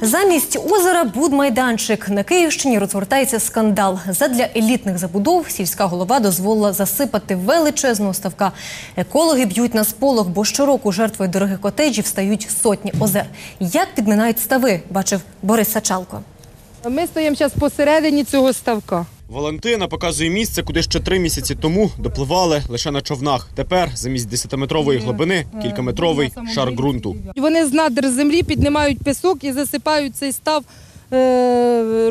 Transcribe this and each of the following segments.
Замість озера будмайданчик на Київщині розгортається скандал. Задля елітних забудов сільська голова дозволила засипати величезного ставка. Екологи б'ють на сполох, бо щороку жертвою дорогих котеджів стають сотні озер. Як підминають стави, бачив Борис Сачалко. Ми стоїмо зараз посередині цього ставка. Валентина показує місце, куди ще три місяці тому допливали лише на човнах. Тепер замість 10-метрової глибини кількаметровий шар ґрунту. Вони з надр землі піднімають пісок і засипають цей став, е,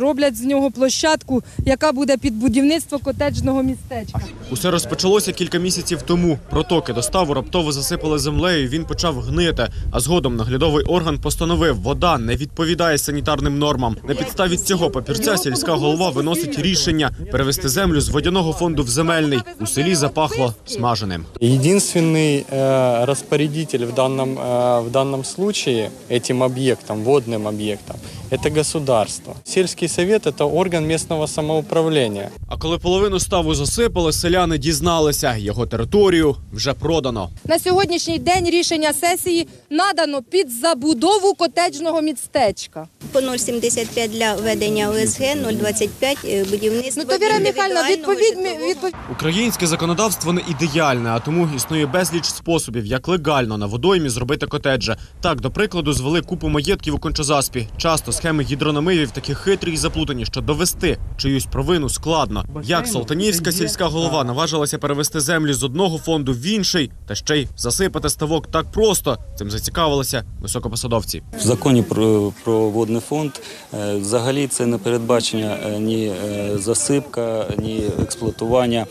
роблять з нього площадку, яка буде під будівництво котеджного містечка. Усе розпочалося кілька місяців тому. Протоки до ставу раптово засипали землею. Він почав гнити. А згодом наглядовий орган постановив, вода не відповідає санітарним нормам. На підставі цього папірця сільська голова виносить рішення перевести землю з водяного фонду в земельний. У селі запахло смаженим. Единственный э, распорядитель в данном, э, в данном случае этим объектом, водным объектом, это государство. Сельский совет – это орган местного самоуправления. А коли половину ставу засипали, селяни дізналися, його територію вже продано. На сьогоднішній день рішення сесії надано під забудову котеджного містечка. По 0,75 для ведення ОСГ, 0,25 е, будівництво. Ну то Віра Михайлівна, відповідь, відповідь. Українське законодавство не ідеальне, а тому існує безліч способів, як легально на водоймі зробити котеджі. Так, до прикладу, звели купу маєтків у кончазаспі. Часто схеми гідрономивів такі хитрі і заплутані, що довести чиюсь провину складно. Як Салтанівська сільська голова наважилася перевести землі з одного фонду в інший, та ще й засипати ставок так просто. Цим зацікавилися високопосадовці. В законі про, про водний фонд е, взагалі це не передбачення е, ні е, засипка, ні експлуатування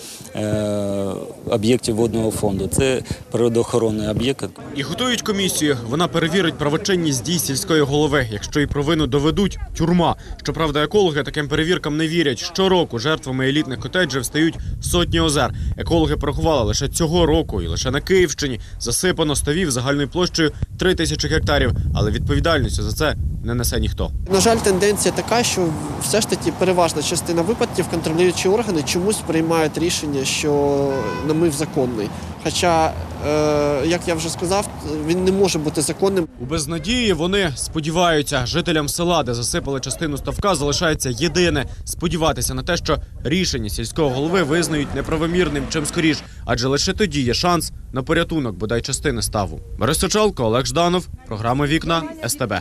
об'єктів водного фонду. Це природоохоронний об'єкт. І готують комісію. Вона перевірить правочинність дій сільської голови. Якщо і провину доведуть, тюрма. Щоправда, екологи таким перевіркам не вірять. Щороку жертвами елітних котеджів стають сотні озер. Екологи порахували лише цього року і лише на Київщині засипано ставів загальною площею 3 тисячі гектарів. Але відповідальністю за це не несе ніхто. На жаль, тенденція така, що все ж таки переважна частина випадків контролюючі органи чомусь приймають рішення, що намив законний. Хоча, як я вже сказав, він не може бути законним. У безнадії вони сподіваються, жителям села, де засипали частину ставка, залишається єдине сподіватися на те, що рішення сільського голови визнають неправомірним чим скоріш, адже лише тоді є шанс на порятунок бодай частини ставу. Борис Сочалко, Олег Жданов, програма Вікна СТБ.